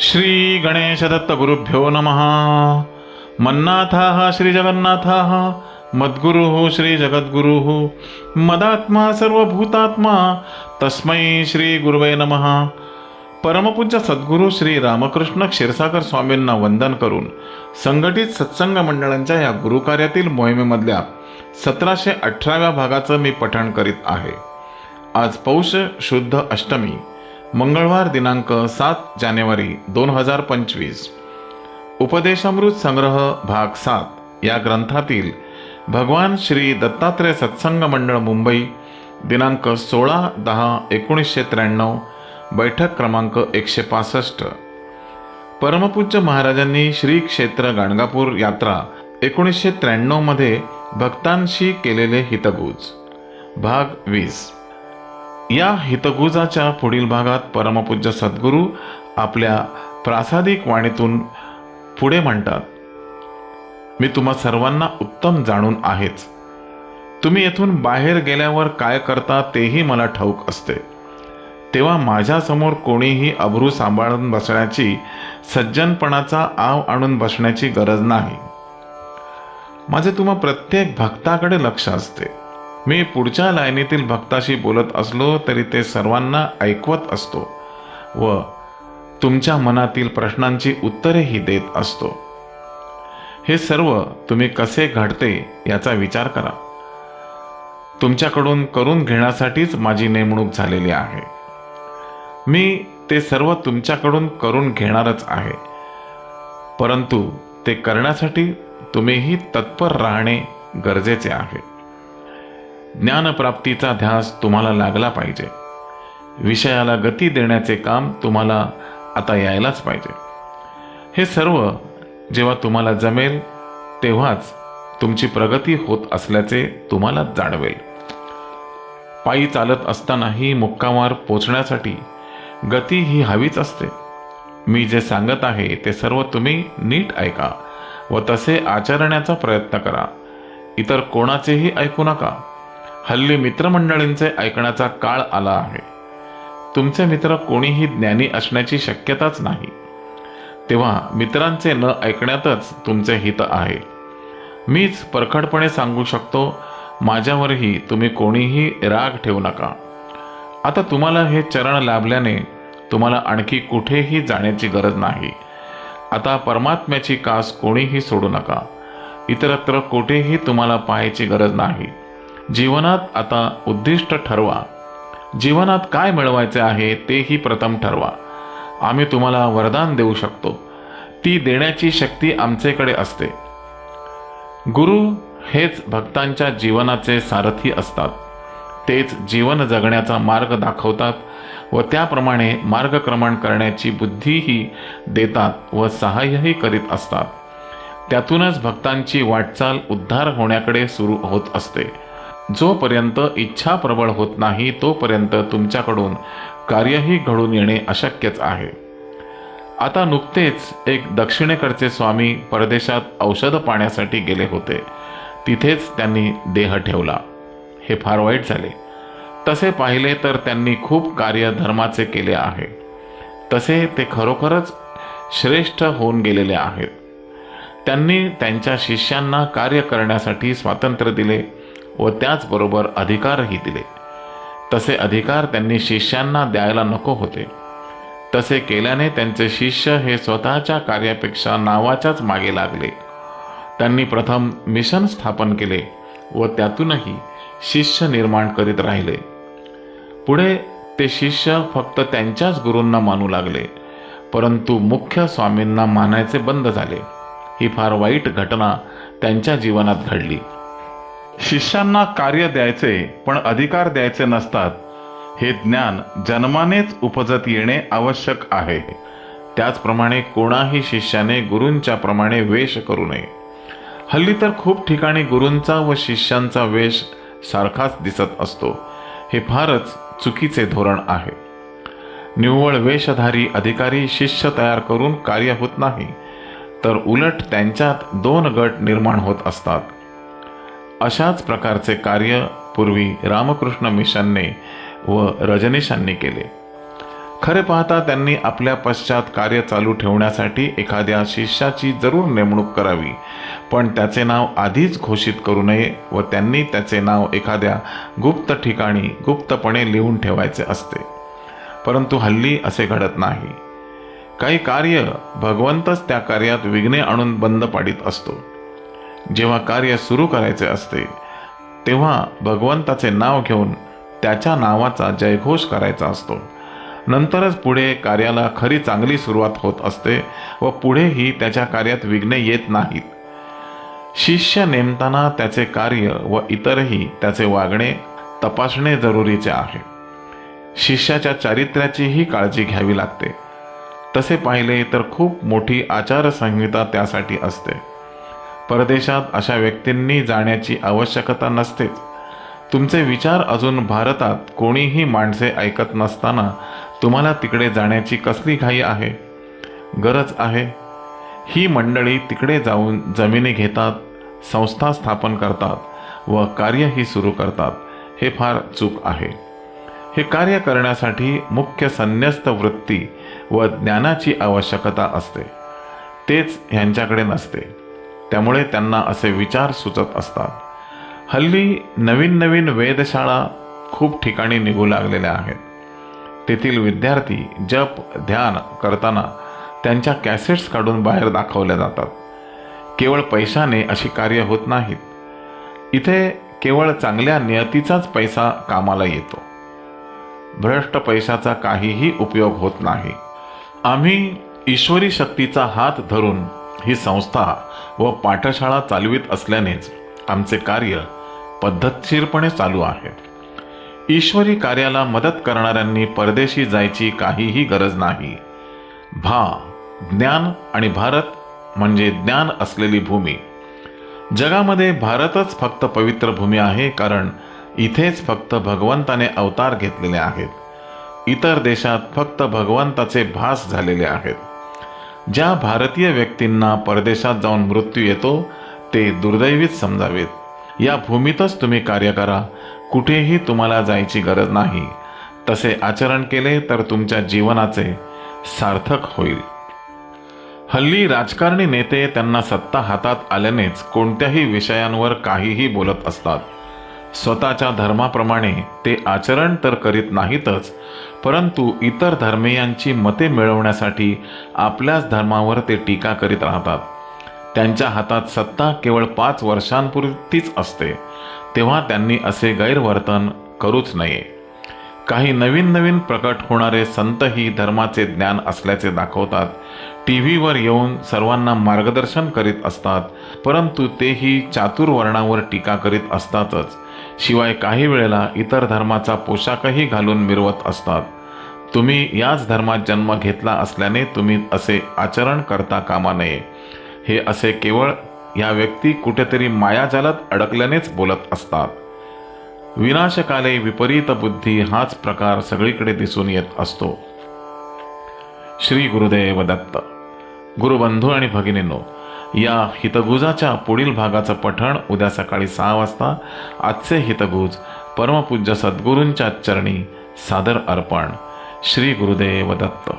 श्री गणेशदत्तगुरुभ्यो नमः। मन्नाथाः श्रीजगन्नाथाः मद्गुरुः श्रीजगद्गुरुः मदात्मा सर्वभूतात्मा तस्मै श्रीगुरुवे नमः। परमपूज्य सद्गुरू श्री रामकृष्ण क्षीरसागर स्वामींना वंदन करून संघटित सत्संग मंडळांच्या या गुरुकार्यातील मोहिमेमधल्या सतराशे अठराव्या भागाचं मी पठण करीत आहे. आज पौष शुद्ध अष्टमी. मंगळवार दिनांक सात जानेवारी दोन हजार पंचवीस. उपदेशामृत संग्रह भाग सात या ग्रंथातील भगवान श्री दत्तात्रय सत्संग मंडळ मुंबई दिनांक सोळा दहा एकोणीसशे त्र्याण्णव बैठक क्रमांक एकशे पासष्ट. परमपूज्य महाराजांनी श्री क्षेत्र गाणगापूर यात्रा एकोणीसशे त्र्याण्णवमध्ये भक्तांशी केलेले हितगुज. भाग वीस. या हितगुजाच्या पुढील भागात परमपूज्य सद्गुरू आपल्या प्रासादिक वाणीतून पुढे म्हणतात मी तुम्हा सर्वांना उत्तम जाणून आहेच. तुम्ही येथून बाहेर गेल्यावर काय करता तेही मला ठाऊक असते. तेव्हा माझ्यासमोर कोणीही अब्रू सांभाळून बसण्याची सज्जनपणाचा आव आणून बसण्याची गरज नाही. माझे तुम्हा प्रत्येक भक्ताकडे लक्ष असते. मी पुढच्या लाईनीतील भक्ताशी बोलत असलो तरी ते सर्वांना ऐकवत असतो व तुमच्या मनातील प्रश्नांची उत्तरेही देत असतो. हे सर्व तुम्ही कसे घडते याचा विचार करा. तुमच्याकडून करून घेण्यासाठीच माझी नेमणूक झालेली आहे. मी ते सर्व तुमच्याकडून करून घेणारच आहे. परंतु ते करण्यासाठी तुम्हीही तत्पर राहणे गरजेचे आहे. ज्ञानप्राप्तीचा ध्यास तुम्हाला लागला पाहिजे. विषयाला गती देण्याचे काम तुम्हाला आता यायलाच पाहिजे. हे सर्व जेव्हा तुम्हाला जमेल तेव्हाच तुमची प्रगती होत असल्याचे तुम्हाला जाणवेल. पायी चालत असतानाही मुक्कामावर पोचण्यासाठी गती ही हवीच असते. मी जे सांगत आहे ते सर्व तुम्ही नीट ऐका व तसे आचरण्याचा प्रयत्न करा. इतर कोणाचेही ऐकू नका. हल्ली मित्रमंडळींचे ऐकण्याचा काळ आला आहे. तुमचे मित्र कोणीही ज्ञानी असण्याची शक्यताच नाही. तेव्हा मित्रांचे न ऐकण्यातच तुमचे हित आहे. मीच परखडपणे सांगू शकतो माझ्यावरही तुम्ही कोणीही राग ठेवू नका. आता तुम्हाला हे चरण लाभल्याने तुम्हाला आणखी कुठेही जाण्याची गरज नाही. आता परमात्म्याची कास कोणीही सोडू नका. इतरत्र कुठेही तुम्हाला पाहायची गरज नाही. जीवनात आता उद्दिष्ट ठरवा. जीवनात काय मिळवायचे आहे तेही प्रथम ठरवा. आम्ही तुम्हाला वरदान देऊ शकतो. ती देण्याची शक्ती आमचेकडे असते. गुरु हेच भक्तांच्या जीवनाचे सारथी असतात. तेच जीवन जगण्याचा मार्ग दाखवतात व त्याप्रमाणे मार्गक्रमण करण्याची बुद्धीही देतात व सहाय्यही करीत असतात. त्यातूनच भक्तांची वाटचाल उद्धार होण्याकडे सुरू होत असते. जोपर्यंत इच्छा प्रबळ होत नाही तोपर्यंत तुमच्याकडून कार्यही घडून येणे अशक्यच आहे. आता नुकतेच एक दक्षिणेकडचे स्वामी परदेशात औषध पाण्यासाठी गेले होते. तिथेच त्यांनी देह ठेवला. हे फार वाईट झाले. तसे पाहिले तर त्यांनी खूप कार्य धर्माचे केले आहे. तसे ते खरोखरच श्रेष्ठ होऊन गेलेले आहेत. त्यांनी त्यांच्या शिष्यांना कार्य करण्यासाठी स्वातंत्र्य दिले. व त्याचबरोबर अधिकारही दिले. तसे अधिकार त्यांनी शिष्यांना द्यायला नको होते. तसे केल्याने त्यांचे शिष्य हे स्वतःच्या कार्यापेक्षा नावाच्याच मागे लागले. त्यांनी प्रथम मिशन स्थापन केले व त्यातूनही शिष्य निर्माण करीत राहिले. पुढे ते शिष्य फक्त त्यांच्याच गुरूंना मानू लागले परंतु मुख्य स्वामींना मानायचे बंद झाले. ही फार वाईट घटना त्यांच्या जीवनात घडली. शिष्यांना कार्य द्यायचे पण अधिकार द्यायचे नसतात. हे ज्ञान जन्मानेच उपजत येणे आवश्यक आहे. त्याचप्रमाणे कोणाही शिष्याने गुरूंच्या प्रमाणे वेश करू नये. हल्ली तर खूप ठिकाणी गुरूंचा व शिष्यांचा वेश सारखाच दिसत असतो. हे फारच चुकीचे धोरण आहे. निव्वळ वेशधारी अधिकारी शिष्य तयार करून कार्य होत नाही. तर उलट त्यांच्यात दोन गट निर्माण होत असतात. अशाच प्रकारचे कार्य पूर्वी रामकृष्ण मिशनने व रजनीशांनी केले. खरे पाहता त्यांनी आपल्या पश्चात कार्य चालू ठेवण्यासाठी एखाद्या शिष्याची जरूर नेमणूक करावी पण त्याचे नाव आधीच घोषित करू नये व त्यांनी त्याचे नाव एखाद्या गुप्त ठिकाणी गुप्तपणे लिहून ठेवायचे असते. परंतु हल्ली असे घडत नाही. काही कार्य भगवंतच त्या कार्यात विघ्ने आणून बंद पाडित असतो. जेव्हा कार्य सुरू करायचे असते तेव्हा भगवंताचे नाव घेऊन त्याच्या नावाचा जयघोष करायचा असतो. नंतरच पुढे कार्याला खरी चांगली सुरुवात होत असते व पुढेही त्याच्या कार्यात विघ्ने येत नाहीत. शिष्य नेमताना त्याचे कार्य व इतरही त्याचे वागणे तपासणे जरुरीचे आहे. शिष्याच्या चारित्र्याचीही काळजी घ्यावी लागते. तसे पाहिले तर खूप मोठी आचारसंहिता त्यासाठी असते. परदेशात अशा व्यक्तींनी जाण्याची आवश्यकता नसतेच तुमचे विचार अजून भारतात कोणीही माणसे ऐकत नसताना तुम्हाला तिकडे जाण्याची कसली घाई आहे? गरज आहे. ही मंडळी तिकडे जाऊन जमिनी घेतात संस्था स्थापन करतात व कार्यही सुरू करतात. हे फार चूक आहे. हे कार्य करण्यासाठी मुख्य संन्यस्त वृत्ती व ज्ञानाची आवश्यकता असते. तेच ह्यांच्याकडे नसते. त्यामुळे त्यांना असे विचार सुचत असतात. हल्ली नवीन नवीन वेधशाळा खूप ठिकाणी निघू लागलेल्या आहेत. तेथील विद्यार्थी जप ध्यान करताना त्यांच्या कॅसेट्स काढून बाहेर दाखवल्या जातात. केवळ पैशाने अशी कार्य होत नाहीत. इथे केवळ चांगल्या नियतीचाच पैसा कामाला येतो. भ्रष्ट पैशाचा काहीही उपयोग होत नाही. आम्ही ईश्वरी शक्तीचा हात धरून ही संस्था व पाठशाळा चालवित असल्यानेच आमचे कार्य पद्धतशीरपणे चालू आहे. ईश्वरी कार्याला मदत करणाऱ्यांनी परदेशी जायची काहीही गरज नाही. भा ज्ञान आणि भारत म्हणजे ज्ञान असलेली भूमी. जगामध्ये भारतच फक्त पवित्र भूमी आहे कारण इथेच फक्त भगवंताने अवतार घेतलेले आहेत. इतर देशात फक्त भगवंताचे भास झालेले आहेत. ज्या भारतीय व्यक्तींना परदेशात जाऊन मृत्यू येतो ते दुर्दैवीच समजावेत. या भूमीतच तुम्ही कार्य करा. कुठेही तुम्हाला जायची गरज नाही. तसे आचरण केले तर तुमच्या जीवनाचे सार्थक होईल. हल्ली राजकारणी नेते त्यांना सत्ता हातात आल्यानेच कोणत्याही विषयांवर काहीही बोलत असतात. स्वतःच्या धर्माप्रमाणे ते आचरण तर करीत नाहीतच परंतु इतर धर्मीयांची मते मिळवण्यासाठी आपल्याच धर्मावर ते टीका करीत राहतात. त्यांच्या हातात सत्ता केवळ पाच वर्षांपुरतीच असते तेव्हा त्यांनी असे गैरवर्तन करूच नये. काही नवीन नवीन प्रकट होणारे संतही धर्माचे ज्ञान असल्याचे दाखवतात. टी व्हीवर येऊन सर्वांना मार्गदर्शन करीत असतात परंतु तेही चातुर्वर्णावर टीका करीत असतातच. शिवाय काही वेळेला इतर धर्माचा पोशाखही घालून मिरवत असतात. तुम्ही याच धर्मात जन्म घेतला असल्याने तुम्ही असे आचरण करता कामा नये. हे असे केवळ या व्यक्ती कुठेतरी मायाजालात अडकल्यानेच बोलत असतात. विनाशकाले विपरीत बुद्धी हाच प्रकार सगळीकडे दिसून येत असतो. श्री गुरुदेव दत्त. गुरुबंधू आणि भगिनींनो या हितगुजाच्या पुढील भागाचं पठण उद्या सकाळी सहा वाजता. आजचे हितगुज परमपूज्य सद्गुरूंच्या चरणी सादर अर्पण. श्री गुरुदेव दत्त.